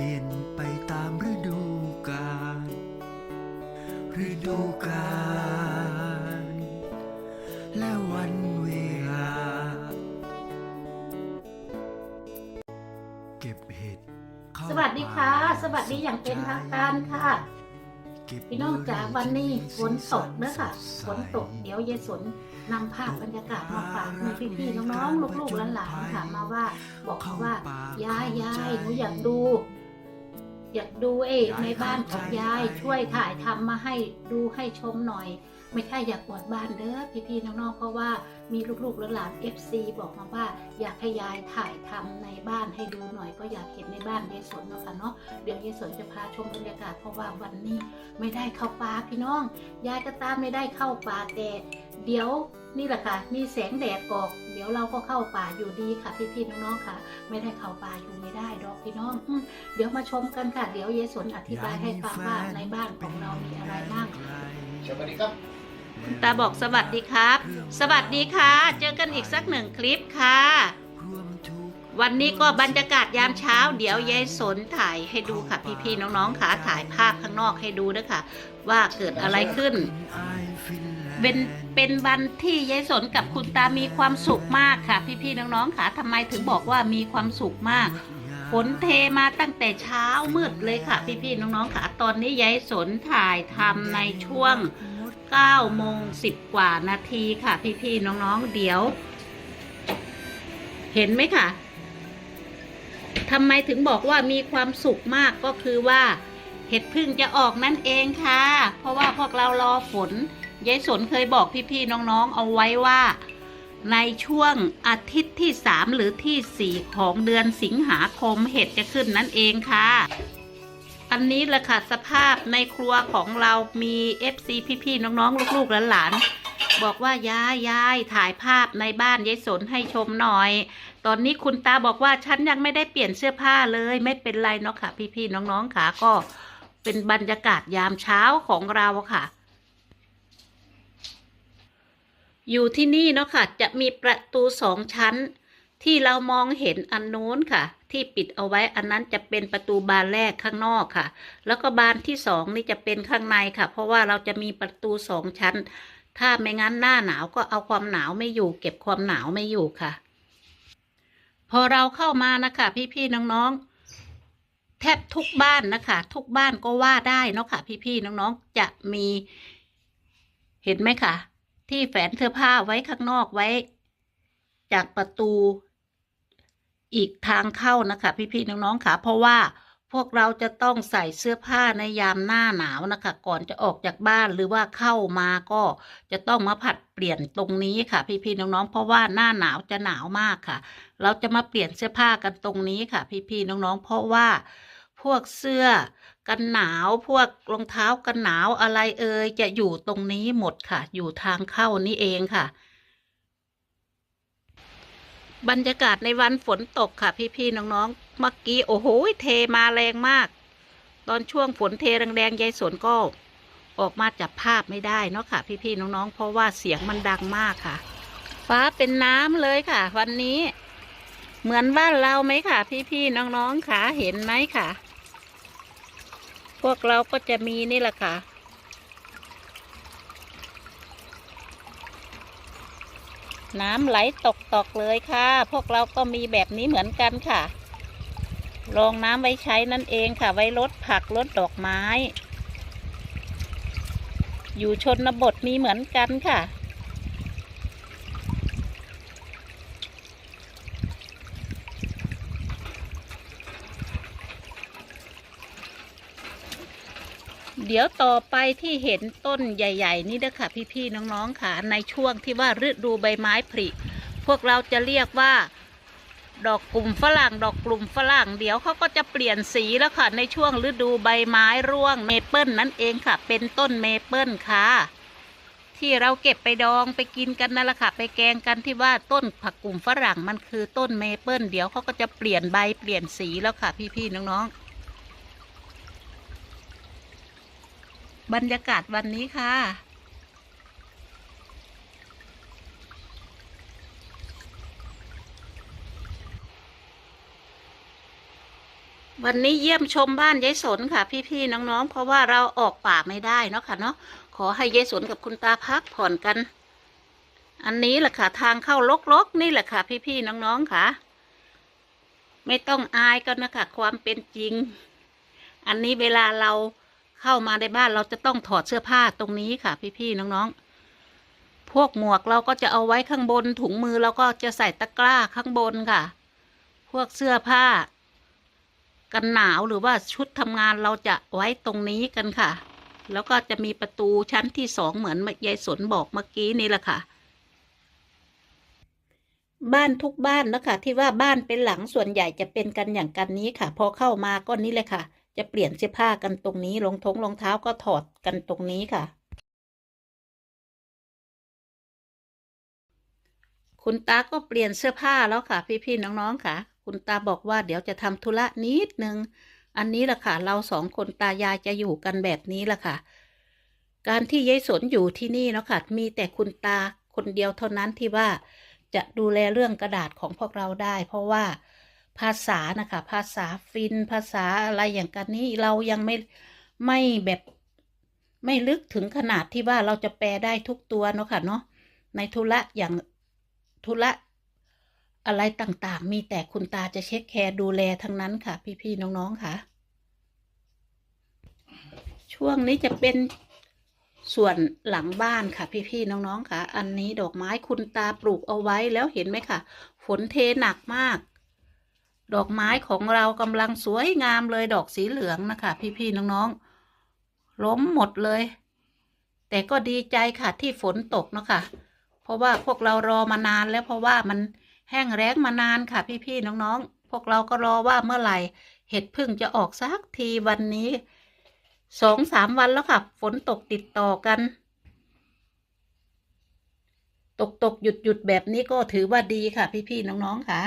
ลี่ยนไปตามฤดูกาลฤดูกาลและวันเวลา เก็บเห็ดเข้าสวัสดีค่ะป่าสวัสดีอย่างเป็นทางการค่ะ เก็บพี่น้องจ๋าวันนี้ฝนตกเด้อค่ะสฝดนใสตกเดี๋ยวยายสนนำภาพบรรยากาศมาฝากให้พี่ๆน้องๆลูกๆหลานๆถามมาว่า บอกเขาว่ายายยายหนูอยากดู อยากดูเอ้ในบ้านของยายช่วยถ่ายทำมาให้ดูให้ชมหน่อย ไม่ใช่อยากอวดบ้านเด้อพี่ๆน้องๆเพราะว่ามีลูกๆหลานๆ FC บอกมาว่า อยากให้ยายถ่ายทำในบ้านให้ดูหน่อย ก็อยากเห็นในบ้านยายสนเนาะค่ะเนาะเดี๋ยวยายสนจะพาชมบรรยากาศเพราะว่าวันนี้ไม่ได้เข้าป่าพี่น้อง ยายก็ตามไม่ได้เข้าป่าแต่เดี๋ยว นี่แหละค่ะ มีแสงแดดออก เดี๋ยวเราก็เข้าป่าอยู่ดีค่ะ พี่ๆน้องๆค่ะ ไม่ได้เข้าป่าอยู่ไม่ได้ดอกพี่น้องอืมเดี๋ยวมาชมกันค่ะ เดี๋ยวยายสนอธิบายให้ฟังว่าในบ้านของเรามีอะไรบ้างสวัสดีครับคุณตาบอกสวัสดีครับ สวัสดีค่ะ เจอกันอีกสักหนึ่งคลิปค่ะ วันนี้ก็บรรยากาศยามเช้า เดี๋ยวยายสนถ่ายให้ดูค่ะ พี่ๆน้องๆค่ะถ่ายภาพข้างนอกให้ดูด้วยค่ะ ว่าเกิดอะไรขึ้น เป็น เป็นวันที่ยายสนกับคุณตามีความสุขมากค่ะ พี่ๆน้องๆค่ะทำไมถึงบอกว่ามีความสุขมากฝนเทมาตั้งแต่เช้ามืดเลยค่ะ พี่ๆน้องๆค่ะ ตอนนี้ยายสนถ่ายทำในช่วง9โมง10 กว่านาทีค่ะ พี่ๆน้องๆ เดี๋ยว เห็นไหมค่ะทำไมถึงบอกว่ามีความสุขมากก็คือว่า เห็ดพึ่งจะออกนั่นเองค่ะ เพราะว่าพวกเรารอฝน ยายสนเคยบอกพี่ๆน้องๆ เอาไว้ว่า ในช่วงอาทิตย์ที่ 3 หรือที่ 4 ของเดือนสิงหาคมเห็ดจะขึ้นนั่นเองค่ะ อันนี้แหละค่ะสภาพในครัวของเรามี FC พี่ๆน้องๆ ลูกๆหลานๆบอกว่ายายยายถ่ายภาพในบ้านยายสนให้ชมหน่อย ตอนนี้คุณตาบอกว่าฉันยังไม่ได้เปลี่ยนเสื้อผ้าเลยไม่เป็นไรเนาะค่ะ พี่ๆน้องๆค่ะก็เป็นบรรยากาศยามเช้าของเราค่ะ อยู่ที่นี่เนาะค่ะ จะมีประตูสองชั้น ที่เรามองเห็นอันนู้นค่ะ ที่ปิดเอาไว้อันนั้นจะเป็นประตูบานแรกข้างนอกค่ะ แล้วก็บานที่สองนี่จะเป็นข้างในค่ะ เพราะว่าเราจะมีประตูสองชั้น ถ้าไม่งั้นหน้าหนาวก็เอาความหนาวไม่อยู่ เก็บความหนาวไม่อยู่ค่ะ พอเราเข้ามานะคะ พี่ๆน้องๆแทบทุกบ้านนะคะ ทุกบ้านก็ว่าได้เนาะค่ะ พี่ๆน้องๆจะมีเห็นไหมคะ ที่แฝนเสื้อผ้าไว้ข้างนอกไว้ จากประตูอีกทางเข้านะคะ พี่ๆน้องๆค่ะ เพราะว่าพวกเราจะต้องใส่เสื้อผ้าในยามหน้าหนาวนะคะ ก่อนจะออกจากบ้านหรือว่าเข้ามาก็จะต้องมาผัดเปลี่ยนตรงนี้ค่ะ พี่ๆน้องๆเพราะว่าหน้าหนาวจะหนาวมากค่ะ เราจะมาเปลี่ยนเสื้อผ้ากันตรงนี้ค่ะ พี่ๆน้องๆเพราะว่าพวกเสื้อ กันหนาวพวกรองเท้ากันหนาวอะไรเอ่ยจะอยู่ตรงนี้หมดค่ะ อยู่ทางเข้านี่เองค่ะ บรรยากาศในวันฝนตกค่ะ พี่ๆน้องๆเมื่อกี้โอ้โหเทมาแรงมาก ตอนช่วงฝนเทแรงๆยายสวนก็ออกมาจับภาพไม่ได้เนาะค่ะ พี่ๆน้องๆ เพราะว่าเสียงมันดังมากค่ะ ฟ้าเป็นน้ำเลยค่ะ วันนี้ เหมือนบ้านเราไหมค่ะ พี่ๆน้องๆค่ะเห็นไหมค่ะ พวกเราก็จะมีนี่แหละค่ะ น้ำไหลตกตกเลยค่ะ พวกเราก็มีแบบนี้เหมือนกันค่ะรองน้ำไว้ใช้นั่นเองค่ะ ไว้ลดผักลดดอกไม้ อยู่ชนบทมีเหมือนกันค่ะ เดี๋ยวต่อไปที่เห็นต้นใหญ่ ๆ นี่เด้อค่ะ พี่ๆน้องๆค่ะ ในช่วงที่ว่าฤดูใบไม้ผลิพวกเราจะเรียกว่า ดอกกลุ่มฝรั่ง ดอกกลุ่มฝรั่ง เดี๋ยวเขาก็จะเปลี่ยนสีแล้วค่ะ ในช่วงฤดูใบไม้ร่วงเมเปิลนั่นเองค่ะ เป็นต้นเมเปิลค่ะ ที่เราเก็บไปดองไปกินกันนั่นแหละค่ะ ไปแกงกันที่ว่าต้นผักกลุ่มฝรั่งมันคือต้นเมเปิลเดี๋ยวเขาก็จะเปลี่ยนใบเปลี่ยนสีแล้วค่ะ พี่ๆน้องๆ บรรยากาศวันนี้ค่ะ วันนี้เยี่ยมชมบ้านยายสนค่ะ พี่ๆน้องๆ เพราะว่าเราออกป่าไม่ได้เนาะค่ะเนาะขอให้ยายสนกับคุณตาพักผ่อนกัน อันนี้แหละค่ะ ทางเข้าลกๆ นี่แหละค่ะ พี่ๆน้องๆค่ะ ไม่ต้องอายกันนะคะความเป็นจริง อันนี้เวลาเรา เข้ามาในบ้านเราจะต้องถอดเสื้อผ้าตรงนี้ค่ะ พี่ๆน้องๆ พวกหมวกเราก็จะเอาไว้ข้างบน ถุงมือเราก็จะใส่ตะกร้าข้างบนค่ะ พวกเสื้อผ้า กันหนาวหรือว่าชุดทำงานเราจะไว้ตรงนี้กันค่ะ แล้วก็จะมีประตูชั้นที่สองเหมือนยายสนบอกเมื่อกี้นี่แหละค่ะบ้านทุกบ้านนะคะที่ว่าบ้านเป็นหลังส่วนใหญ่จะเป็นกันอย่างกันนี้ค่ะ พอเข้ามาก็นี้เลยค่ะ จะเปลี่ยนเสื้อผ้ากันตรงนี้รองท้องรองเท้าก็ถอดกันตรงนี้ค่ะ คุณตาก็เปลี่ยนเสื้อผ้าแล้วค่ะ พี่ๆน้องๆค่ะ คุณตาบอกว่าเดี๋ยวจะทำธุระนิดนึงอันนี้แหละค่ะ เราสองคนตายายจะอยู่กันแบบนี้แหละค่ะ การที่ยายสนอยู่ที่นี่เนาะค่ะ มีแต่คุณตาคนเดียวเท่านั้นที่ว่าจะดูแลเรื่องกระดาษของพวกเราได้ เพราะว่า ภาษานะคะ ภาษาฟินภาษาอะไรอย่างกันนี้เรายังไม่ไม่แบบไม่ลึกถึงขนาดที่ว่าเราจะแปลได้ทุกตัวเนาะค่ะเนาะในธุระอย่างธุระอะไรต่างๆ มีแต่คุณตาจะเช็คแคร์ดูแลทั้งนั้นค่ะ พี่ๆน้องๆค่ะ ช่วงนี้จะเป็นส่วนหลังบ้านค่ะ พี่ๆน้องๆค่ะ อันนี้ดอกไม้คุณตาปลูกเอาไว้แล้วเห็นไหมค่ะ ฝนเทหนักมาก ดอกไม้ของเรากำลังสวยงามเลยดอกสีเหลืองนะคะ พี่ๆน้องๆล้มหมดเลย แต่ก็ดีใจค่ะที่ฝนตกเนาะค่ะ เพราะว่าพวกเรารอมานานแล้วเพราะว่ามันแห้งแล้งมานานค่ะ พี่ๆน้องๆพวกเราก็รอว่าเมื่อไหร่ เห็ดพึ่งจะออกสักทีวันนี้สองสามวันแล้วค่ะ ฝนตกติดต่อกัน ตกตกหยุดหยุดแบบนี้ก็ถือว่าดีค่ะ พี่ๆน้องๆค่ะ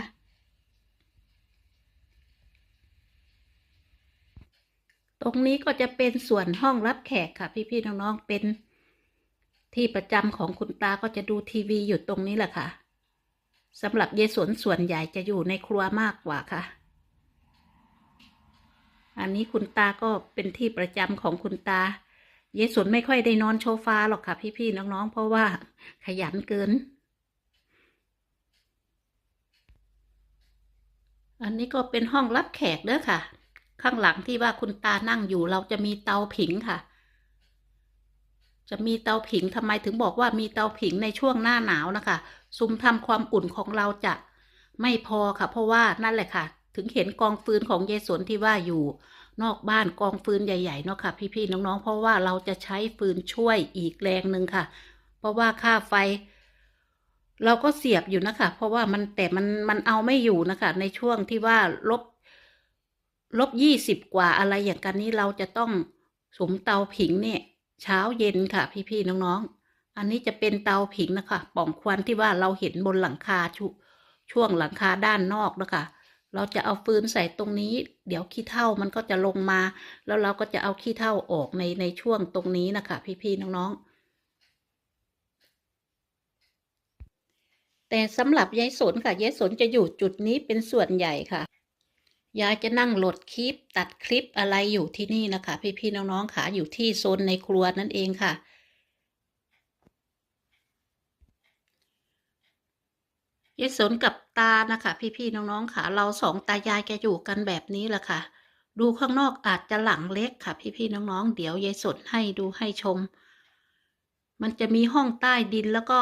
ตรงนี้ก็จะเป็นส่วนห้องรับแขกค่ะ พี่ๆน้องๆเป็นที่ประจำของคุณตาก็จะดูทีวีอยู่ตรงนี้แหละค่ะสำหรับเยสวนส่วนใหญ่จะอยู่ในครัวมากกว่าค่ะ อันนี้คุณตาก็เป็นที่ประจำของคุณตา เยายสวนไม่ค่อยได้นอนโชฟาหรอกค่ะ พี่ๆน้องๆ เพราะว่าขยันเกิน อันนี้ก็เป็นห้องรับแขกเด้อค่ะ ข้างหลังที่ว่าคุณตานั่งอยู่ เราจะมีเตาผิงค่ะ จะมีเตาผิงทำไมถึงบอกว่ามีเตาผิงในช่วงหน้าหนาวนะคะซุ้มทำความอุ่นของเราจะไม่พอค่ะ เพราะว่านั่นแหละค่ะ ถึงเห็นกองฟืนของยายสนที่ว่าอยู่นอกบ้านกองฟืนใหญ่ๆเนาะค่ะ พี่ๆน้องๆ เพราะว่าเราจะใช้ฟืนช่วยอีกแรงหนึ่งค่ะ เพราะว่าค่าไฟ เราก็เสียบอยู่นะคะ เพราะว่ามันแต่มันมันเอาไม่อยู่นะคะ ในช่วงที่ว่าลบ ลบยี่สิบกว่าอะไรอย่างกันนี้เราจะต้องสมเตาผิงเนี่ย เช้าเย็นค่ะ พี่ๆน้องๆ อันนี้จะเป็นเตาผิงนะคะป่องควันที่ว่าเราเห็นบนหลังคาชช่วงหลังคาด้านนอกนะคะเราจะเอาฟืนใส่ตรงนี้ เดี๋ยวขี้เถ้ามันก็จะลงมา แล้วเราก็จะเอาขี้เถ้าออกในในช่วงตรงนี้นะคะพี่ๆน้องๆแต่สำหรับยายสนค่ะยายสนจะอยู่จุดนี้เป็นส่วนใหญ่ค่ะ ยายจะนั่งโหลดคลิปตัดคลิปอะไรอยู่ที่นี่นะคะ พี่ๆน้องๆค่ะอยู่ที่โซนในครัวนั่นเองค่ะ ยายสนกับตานะคะ พี่ๆน้องๆค่ะ เราสองตายายแกอยู่กันแบบนี้แหละค่ะ ดูข้างนอกอาจจะหลังเล็กค่ะ พี่ๆน้องๆเดี๋ยวยายสนให้ดูให้ชม มันจะมีห้องใต้ดินแล้วก็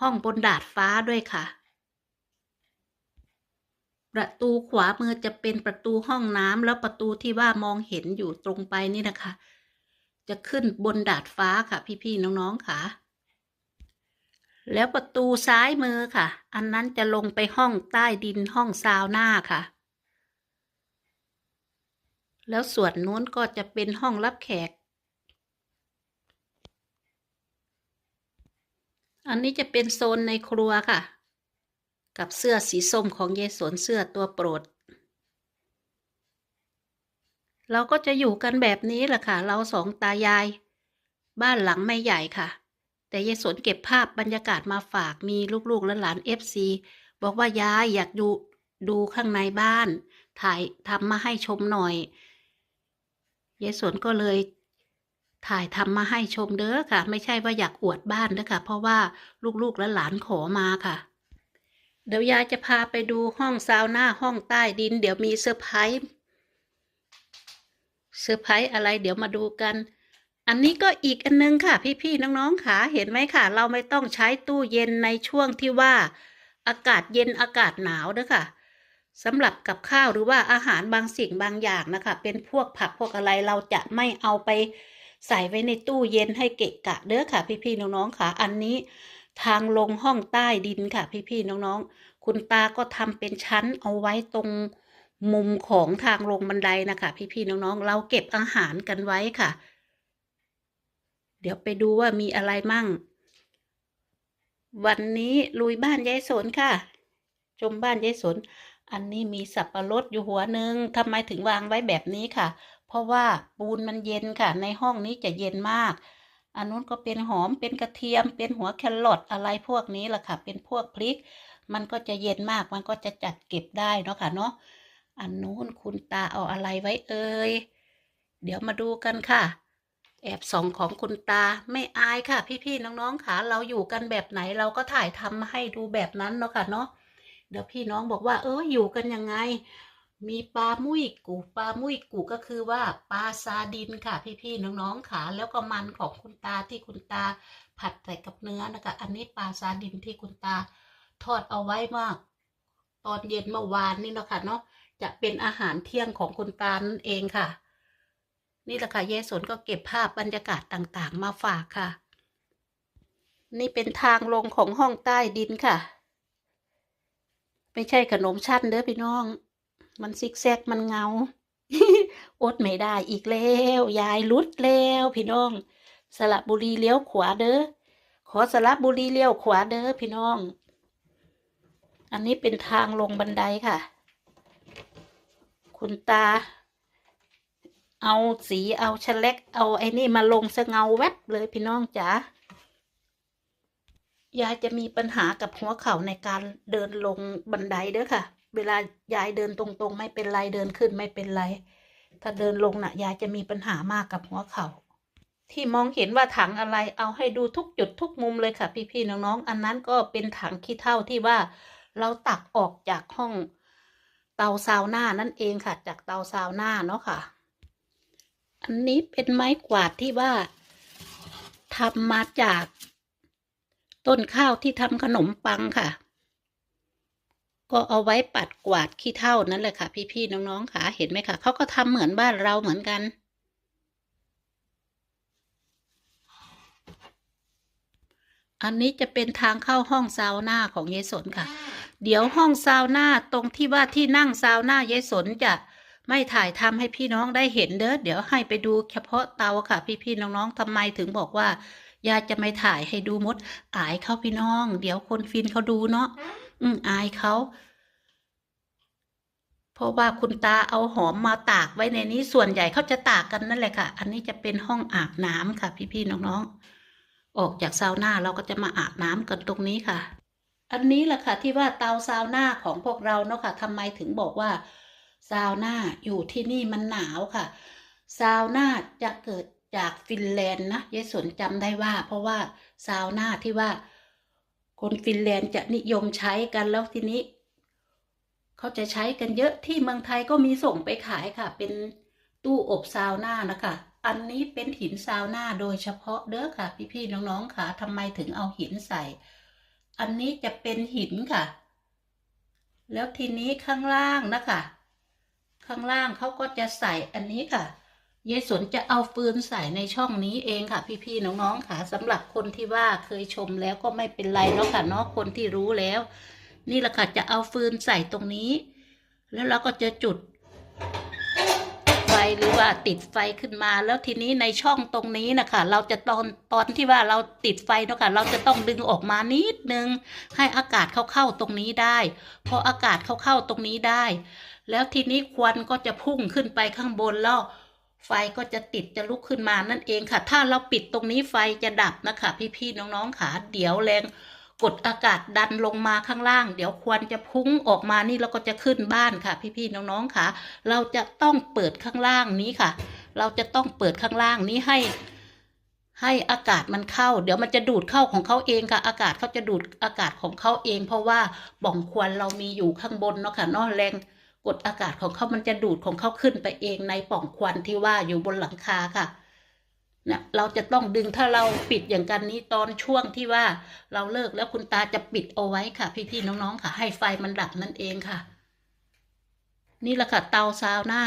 ห้องบนดาดฟ้าด้วยค่ะ ประตูขวามือจะเป็นประตูห้องน้ำแล้วประตูที่ว่ามองเห็นอยู่ตรงไปนี่นะคะ จะขึ้นบนดาดฟ้าค่ะ พี่ๆน้องๆค่ะ แล้วประตูซ้ายมือค่ะ อันนั้นจะลงไปห้องใต้ดินห้องซาวน่าค่ะ แล้วส่วนนู้นก็จะเป็นห้องรับแขก อันนี้จะเป็นโซนในครัวค่ะ กับเสื้อสีส้มของเยสวนเสื้อตัวโปรด เราก็จะอยู่กันแบบนี้แหละค่ะ เราสองตายาย บ้านหลังไม่ใหญ่ค่ะ แต่ยายสนเก็บภาพบรรยากาศมาฝากมีลูกๆและหลานเอฟซีบอกว่ายายอยากดูดูข้างในบ้าน ถ่ายทำมาให้ชมหน่อยยายสนก็เลยถ่ายทำมาให้ชมเด้อค่ะ ไม่ใช่ว่าอยากอวดบ้านนะคะเพราะว่าลูกๆและหลานขอมาค่ะ เดี๋ยวยายจะพาไปดูห้องซาวน่าห้องใต้ดิน เดี๋ยวมีเซอร์ไพรส์เซอร์ไพรส์อะไรเดี๋ยวมาดูกัน อันนี้ก็อีกอันนึงค่ะ พี่ๆน้องๆค่ะเห็นไหมค่ะ เราไม่ต้องใช้ตู้เย็นในช่วงที่ว่า อากาศเย็นอากาศหนาวเด้อค่ะสำหรับกับข้าวหรือว่าอาหารบางสิ่งบางอย่างนะคะ เป็นพวกผักพวกอะไรเราจะไม่เอาไปใส่ไว้ในตู้เย็นให้เกะกะเด้อค่ะ พี่ๆน้องๆค่ะ อันนี้ ทางลงห้องใต้ดินค่ะพี่ๆน้องๆ คุณตาก็ทำเป็นชั้นเอาไว้ตรงมุมของทางลงบันไดนะคะพี่ๆน้องๆ เราเก็บอาหารกันไว้ค่ะ เดี๋ยวไปดูว่ามีอะไรมั่ง วันนี้ลุยบ้านยายสนค่ะ ชมบ้านยายสน อันนี้มีสับปะรดอยู่หัวหนึ่งทำไมถึงวางไว้แบบนี้ค่ะ เพราะว่าปูนมันเย็นค่ะ ในห้องนี้จะเย็นมาก อันนู้นก็เป็นหอมเป็นกระเทียม เป็นหัวแครอทอะไรพวกนี้แหละค่ะ เป็นพวกพริก มันก็จะเย็นมากมันก็จะจัดเก็บได้เนาะค่ะเนาะอันนู้นคุณตาเอาอะไรไว้เอ่ยเดี๋ยวมาดูกันค่ะ แอบส่องของคุณตาไม่อายค่ะ พี่ๆน้องๆค่ะเราอยู่กันแบบไหนเราก็ถ่ายทำมาให้ดูแบบนั้นเนาะค่ะเนาะเดี๋ยวพี่น้องบอกว่า เอออยู่กันยังไง มีปลามุ้ยกูปลามุ้ยกูก็คือว่าปลาซาดินค่ะ พี่ๆน้องๆค่ะแล้วก็มันของคุณตาที่คุณตาผัดใส่กับเนื้อนะคะ อันนี้ปลาซาดินที่คุณตาทอดเอาไว้มาก ตอนเย็นเมื่อวานนี่เนาะค่ะเนาะจะเป็นอาหารเที่ยงของคุณตานั่นเองค่ะ นี่แหละค่ะเยสนก็เก็บภาพบรรยากาศต่างๆ มาฝากค่ะ นี่เป็นทางลงของห้องใต้ดินค่ะ ไม่ใช่ขนมชั้นเด้อพี่น้อง มันซิกแซกมันเงา อดไม่ได้อีกแล้ว ยายลุดแล้ว พี่น้อง สระบุรีเลี้ยวขวาเด้อ ขอสระบุรีเลี้ยวขวาเด้อพี่น้อง อันนี้เป็นทางลงบันไดค่ะ คุณตา เอาสีเอาชะเล็ก เอาไอ้นี่มาลงสะเงาแวบเลยพี่น้องจ๋ายายจะมีปัญหากับหัวเข่าในการเดินลงบันไดเด้อค่ะ เวลายายเดินตรงๆ ไม่เป็นไรเดินขึ้นไม่เป็นไร ถ้าเดินลงน่ะ ยายจะมีปัญหามากกับหัวเข่าที่มองเห็นว่าถังอะไรเอาให้ดูทุกจุดทุกมุมเลยค่ะ พี่ๆน้องๆอันนั้นก็เป็นถังขี้เถ้าที่ว่าเราตักออกจากห้องเตาซาวน่านั่นเองค่ะ จากเตาซาวน่าเนาะค่ะ อันนี้เป็นไม้กวาดที่ว่าทำมาจาก ต้นข้าวที่ทำขนมปังค่ะ ก็เอาไว้ปัดกวาดขี้เถ้านั่นแหละค่ะ พี่ๆน้องๆค่ะ เห็นไหมคะเขาก็ทำเหมือนบ้านเราเหมือนกัน อันนี้จะเป็นทางเข้าห้องซาวน่าของยายสนค่ะ เดี๋ยวห้องซาวน่าตรงที่ว่าที่นั่งซาวน่ายายสนจะไม่ถ่ายทำให้พี่น้องได้เห็นเด้อเดี๋ยวให้ไปดูเฉพาะเตาค่ะ พี่ๆน้องๆทำไมถึงบอกว่ายายจะไม่ถ่ายให้ดูมดอายเขาพี่น้อง เดี๋ยวคนฟินเขาดูเนาะ อืมอายเขาเพราะว่าคุณตาเอาหอมมาตากไว้ในนี้ส่วนใหญ่เขาจะตากกันนั่นแหละค่ะ อันนี้จะเป็นห้องอาบน้ำค่ะ พี่ๆน้องๆ ออกจากซาวน่าเราก็จะมาอาบน้ำกันตรงนี้ค่ะ อันนี้แหละค่ะที่ว่าเตาซาวน่าของพวกเราเนาะค่ะทำไมถึงบอกว่าซาวน่าอยู่ที่นี่มันหนาวค่ะ ซาวน่าจะเกิดจากฟินแลนด์นะยายสนจำได้ว่า เพราะว่าซาวน่าที่ว่า คนฟินแลนด์จะนิยมใช้กันแล้วทีนี้ เขาจะใช้กันเยอะที่เมืองไทยก็มีส่งไปขายค่ะ เป็นตู้อบซาวน่านะคะ อันนี้เป็นหินซาวน่าโดยเฉพาะเด้อค่ะ พี่ๆน้องๆค่ะทำไมถึงเอาหินใส่ อันนี้จะเป็นหินค่ะ แล้วทีนี้ข้างล่างนะคะ ข้างล่างเขาก็จะใส่อันนี้ค่ะ ยายสนจะเอาฟืนใส่ในช่องนี้เองค่ะ พี่ๆน้องๆค่ะสำหรับคนที่ว่าเคยชมแล้วก็ไม่เป็นไรเนาะค่ะเนาะคนที่รู้แล้ว นี่แหละค่ะจะเอาฟืนใส่ตรงนี้ แล้วเราก็จะจุด ไฟหรือว่าติดไฟขึ้นมาแล้วทีนี้ในช่องตรงนี้นะคะเราจะตอนตอนที่ว่าเราติดไฟเนาะค่ะเราจะต้องดึงออกมานิดนึง ให้อากาศเข้าเข้าตรงนี้ได้พออากาศเข้าเข้าตรงนี้ได้ แล้วทีนี้ควันก็จะพุ่งขึ้นไปข้างบนแล้ว ไฟก็จะติดจะลุกขึ้นมานั่นเองค่ะ ถ้าเราปิดตรงนี้ไฟจะดับนะคะ พี่ๆน้องๆค่ะ เดี๋ยวแรงกดอากาศดันลงมาข้างล่าง เดี๋ยวควันจะพุ่งออกมานี่เราก็จะขึ้นบ้านค่ะ พี่ๆน้องๆค่ะ เราจะต้องเปิดข้างล่างนี้ค่ะ เราจะต้องเปิดข้างล่างนี้ให้ ให้อากาศมันเข้า เดี๋ยวมันจะดูดเข้าของเขาเองค่ะ อากาศเขาจะดูดอากาศของเขาเอง เพราะว่าบ่องควันเรามีอยู่ข้างบนเนาะค่ะเนาะแรง กดอากาศของเขามันจะดูดของเขาขึ้นไปเองในป่องควันที่ว่าอยู่บนหลังคาค่ะเนี่ยเราจะต้องดึงถ้าเราปิดอย่างกันนี้ตอนช่วงที่ว่าเราเลิกแล้วคุณตาจะปิดเอาไว้ค่ะ พี่ๆน้องๆค่ะ ให้ไฟมันดับนั่นเองค่ะ นี่แหละค่ะเตาซาวน่า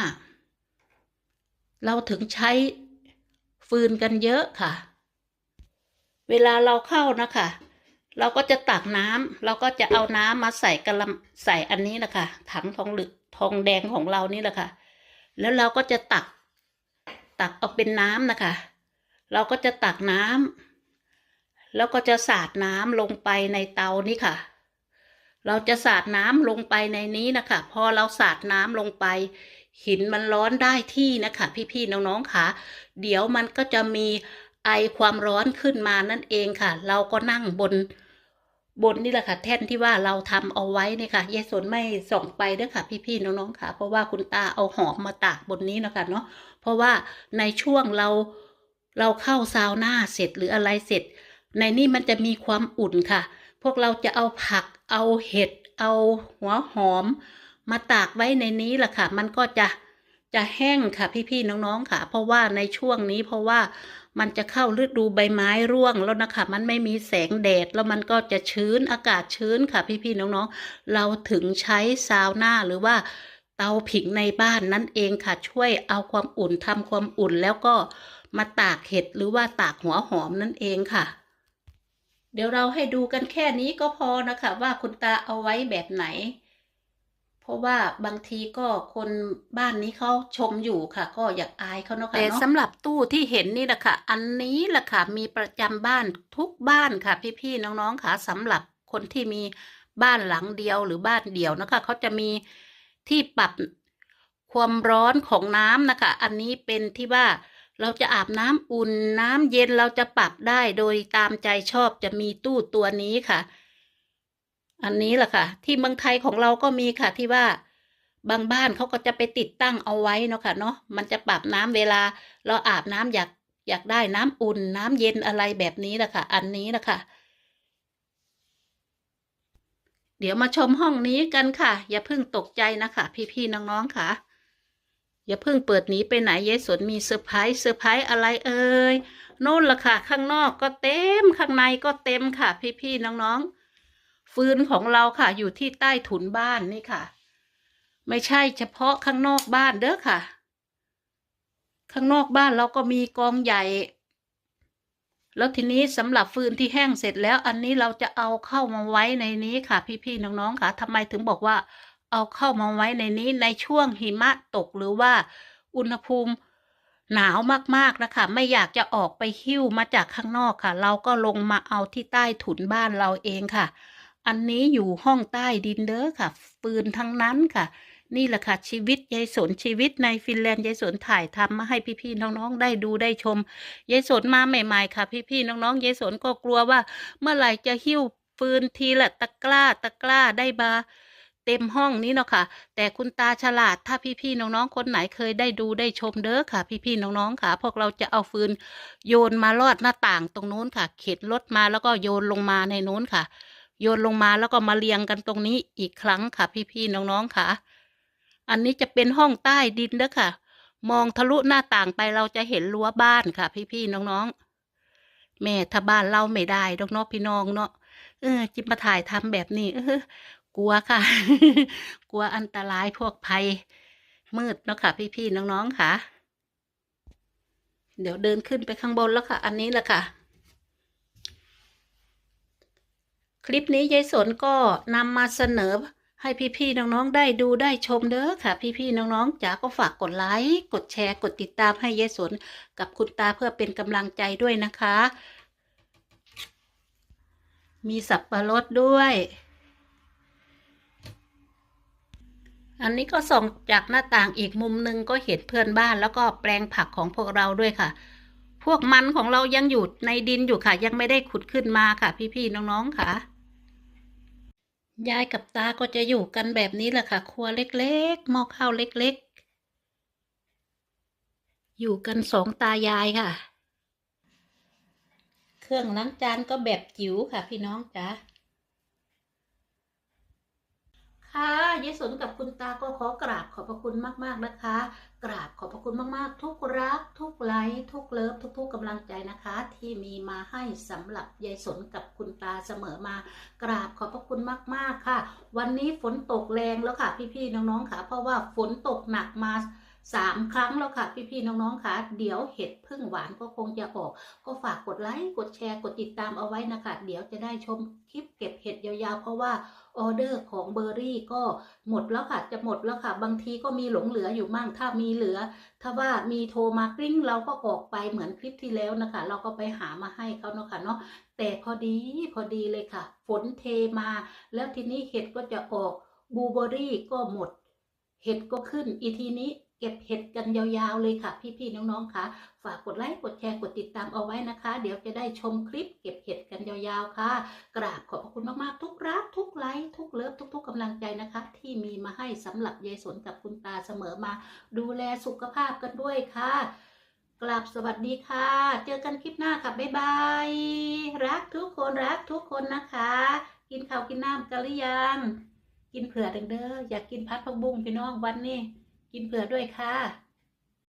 เราถึงใช้ฟืนกันเยอะค่ะ เวลาเราเข้านะคะเราก็จะตักน้ำเราก็จะเอาน้ำมาใส่กระลำใส่อันนี้นะคะถังทองเหลึก ทองแดงของเรานี่แหละค่ะ แล้วเราก็จะตัก ตักเอาเป็นน้ำนะคะ เราก็จะตักน้ำแล้วก็จะสาดน้ำลงไปในเตานี้ค่ะ เราจะสาดน้ำลงไปในนี้นะคะ พอเราสาดน้ำลงไป หินมันร้อนได้ที่นะคะ พี่ๆน้องๆค่ะ เดี๋ยวมันก็จะมีไอความร้อนขึ้นมานั่นเองค่ะ เราก็นั่งบน บนนี่แหละค่ะแท่นที่ว่าเราทำเอาไว้นี่ค่ะยายสนไม่ส่องไปเด้อค่ะ พี่ๆน้องๆค่ะ เพราะว่าคุณตาเอาหอมมาตากบนนี้นะคะเนาะเพราะว่าในช่วงเราเราเข้าซาวน่าเสร็จหรืออะไรเสร็จ ในนี่มันจะมีความอุ่นค่ะ พวกเราจะเอาผักเอาเห็ด เอาหัวหอม มาตากไว้ในนี้แหละค่ะ มันก็จะจะแห้งค่ะ พี่ๆน้องๆค่ะ เพราะว่าในช่วงนี้เพราะว่า มันจะเข้าฤดูใบไม้ร่วงแล้วนะคะ มันไม่มีแสงแดดแล้วมันก็จะชื้นอากาศชื้นค่ะพี่ๆน้องๆ เราถึงใช้ซาวน่าหรือว่าเตาผิงในบ้านนั่นเองค่ะ ช่วยเอาความอุ่นทำความอุ่นแล้วก็มาตากเห็ดหรือว่าตากหัวหอมนั่นเองค่ะ เดี๋ยวเราให้ดูกันแค่นี้ก็พอนะคะ ว่าคุณตาเอาไว้แบบไหน เพราะว่าบางทีก็คนบ้านนี้เขาชมอยู่ค่ะ ก็อยากอายเขาเนาะค่ะแต่เนาะสำหรับตู้ที่เห็นนี่แหละค่ะ อันนี้แหละค่ะ มีประจำบ้านทุกบ้านค่ะ พี่ๆน้องๆค่ะสำหรับคนที่มีบ้านหลังเดียวหรือบ้านเดี่ยวนะคะเขาจะมีที่ปรับความร้อนของน้ำนะคะ อันนี้เป็นที่ว่าเราจะอาบน้ำอุ่นน้ำเย็นเราจะปรับได้โดยตามใจชอบจะมีตู้ตัวนี้ค่ะ อันนี้แหละค่ะ ที่เมืองไทยของเราก็มีค่ะที่ว่าบางบ้านเขาก็จะไปติดตั้งเอาไว้เนาะค่ะเนาะมันจะปรับน้ำเวลา เราอาบน้ำอยากอยากได้น้ำอุ่น น้ำเย็นอะไรแบบนี้แหละค่ะ อันนี้แหละค่ะ เดี๋ยวมาชมห้องนี้กันค่ะ อย่าเพิ่งตกใจนะคะ พี่ๆน้องๆค่ะ อย่าเพิ่งเปิดหนีไปไหนยายสนมีเซอร์ไพรส์เซอร์ไพรส์อะไรเอ่ยโน่นละค่ะ ข้างนอกก็เต็มข้างในก็เต็มค่ะ พี่ๆน้องๆ ฟืนของเราค่ะ อยู่ที่ใต้ถุนบ้านนี่ค่ะ ไม่ใช่เฉพาะข้างนอกบ้านเด้อค่ะ ข้างนอกบ้านเราก็มีกองใหญ่ แล้วทีนี้สำหรับฟืนที่แห้งเสร็จแล้วอันนี้เราจะเอาเข้ามาไว้ในนี้ค่ะ พี่ๆน้องๆค่ะทำไมถึงบอกว่า เอาเข้ามาไว้ในนี้ในช่วงหิมะตกหรือว่า อุณหภูมิหนาวมากๆนะคะ ไม่อยากจะออกไปหิ้วมาจากข้างนอกค่ะ เราก็ลงมาเอาที่ใต้ถุนบ้านเราเองค่ะ อันนี้อยู่ห้องใต้ดินเด้อค่ะฟืนทั้งนั้นค่ะ นี่แหละค่ะชีวิตยายสนชีวิตในฟินแลนด์ยายสนถ่ายทำมาให้พี่ๆน้องๆได้ดูได้ชมยายสนมาใหม่ ๆ ค่ะ พี่ๆน้องๆยายสนก็กลัวว่า เมื่อไหร่จะหิ้วฟืนทีละตะกร้าตะกร้าได้มาเต็มห้องนี้เนาะค่ะ แต่คุณตาฉลาดถ้าพี่ๆน้องๆคนไหนเคยได้ดูได้ชมเด้อค่ะ พี่ๆน้องๆค่ะ พวกเราจะเอาฟืนโยนมาลอดหน้าต่างตรงนู้นค่ะ เข็นรถมาแล้วก็โยนลงมาในนู้นค่ะ โยนลงมาแล้วก็มาเรียงกันตรงนี้อีกครั้งค่ะ พี่ๆน้องๆค่ะ อันนี้จะเป็นห้องใต้ดินเด้อค่ะ มองทะลุหน้าต่างไปเราจะเห็นรั้วบ้านค่ะ พี่ๆน้องๆ แม่ถ้าบ้านเราไม่ได้ดอกเนาะพี่น้องเนาะเออจิมาถ่ายทำแบบนี้ เออกลัวค่ะ กลัวอันตรายพวกภัย มืดเนาะค่ะ พี่ๆน้องๆค่ะ เดี๋ยวเดินขึ้นไปข้างบนแล้วค่ะ อันนี้แหละค่ะ คลิปนี้ยายสนก็นำมาเสนอให้พี่ๆน้องๆได้ดูได้ชมเด้อค่ะ พี่ๆน้องๆจ๋าก็ฝากกดไลค์กดแชร์กดติดตามให้ยายสนกับคุณตาเพื่อเป็นกำลังใจด้วยนะคะ มีสับปะรดด้วย อันนี้ก็ส่องจากหน้าต่างอีกมุมหนึ่งก็เห็นเพื่อนบ้านแล้วก็แปลงผักของพวกเราด้วยค่ะ พวกมันของเรายังอยู่ในดินอยู่ค่ะ ยังไม่ได้ขุดขึ้นมาค่ะ พี่ๆน้องๆค่ะ ยายกับตาก็จะอยู่กันแบบนี้แหละค่ะ ครัวเล็กๆหม้อข้าวเล็กๆ อยู่กันสองตายายค่ะ เครื่องล้างจานก็แบบจิ๋วค่ะ พี่น้องจ๋า ค่ะ ยายสนกับคุณตาก็ขอกราบขอบพระคุณมากๆนะคะ กราบขอบพระคุณมากๆ ทุกรัก ทุกไลค์ทุกเลิฟทุกๆกำลังใจนะคะ ที่มีมาให้สำหรับยายสนกับคุณตาเสมอมา กราบขอบพระคุณมากๆค่ะ วันนี้ฝนตกแรงแล้วค่ะ พี่ๆน้องๆค่ะ เพราะว่าฝนตกหนักมาสามครั้งแล้วค่ะพี่ๆน้องๆค่ะ เดี๋ยวเห็ดพึ่งหวานก็คงจะออก ก็ฝากกดไลค์กดแชร์กดติดตามเอาไว้นะคะ เดี๋ยวจะได้ชมคลิปเก็บเห็ดยาวๆ เพราะว่า ออเดอร์ของเบอร์รี่ก็หมดแล้วค่ะ จะหมดแล้วค่ะ บางทีก็มีหลงเหลืออยู่มั่ง ถ้ามีเหลือ ถ้าว่ามีโทรมากริ้งเราก็ออกไปเหมือนคลิปที่แล้วนะคะ เราก็ไปหามาให้เขาเนาะค่ะเนาะ แต่พอดีพอดีเลยค่ะ ฝนเทมา แล้วทีนี้เห็ดก็จะออก บูเบอร์รี่ก็หมด เห็ดก็ขึ้น อีทีนี้ ก็บเห็ดกันยาวๆเลยค่ะ พี่ๆน้องๆค่ะ ฝากกดไลค์กดแชร์กดติดตามเอาไว้นะคะ เดี๋ยวจะได้ชมคลิปเก็บเห็ดกันยาวๆค่ะ กราบขอบพระคุณมากๆทุกรักทุกไลค์ทุกเลิฟทุก ๆกำลังใจนะคะ ที่มีมาให้สำหรับยายสนกับคุณตาเสมอมา ดูแลสุขภาพกันด้วยค่ะ กราบสวัสดีค่ะ เจอกันคลิปหน้าค่ะบ๊ายบายรักทุกคนรักทุกคนนะคะ กินข้าวกินน้ำกันหรือยังกินเผื่อเด้ออยากกินพัดผักบุ้งพี่น้องวันนี้ กินเผื่อด้วยค่ะ